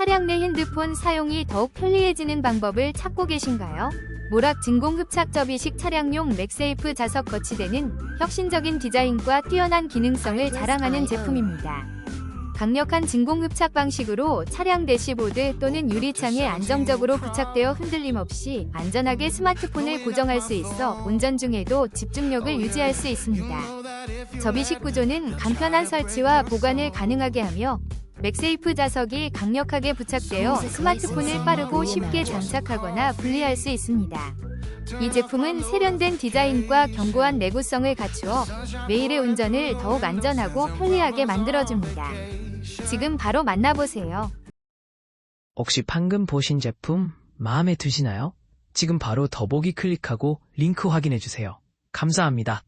차량 내 핸드폰 사용이 더욱 편리해지는 방법을 찾고 계신가요? 모락 진공 흡착 접이식 차량용 맥세이프 자석 거치대는 혁신적인 디자인과 뛰어난 기능성을 자랑하는 제품입니다. 강력한 진공 흡착 방식으로 차량 대시보드 또는 유리창에 안정적으로 부착되어 흔들림 없이 안전하게 스마트폰을 고정할 수 있어 운전 중에도 집중력을 유지할 수 있습니다. 접이식 구조는 간편한 설치와 보관을 가능하게 하며 맥세이프 자석이 강력하게 부착되어 스마트폰을 빠르고 쉽게 장착하거나 분리할 수 있습니다. 이 제품은 세련된 디자인과 견고한 내구성을 갖추어 매일의 운전을 더욱 안전하고 편리하게 만들어줍니다. 지금 바로 만나보세요. 혹시 방금 보신 제품 마음에 드시나요? 지금 바로 더보기 클릭하고 링크 확인해주세요. 감사합니다.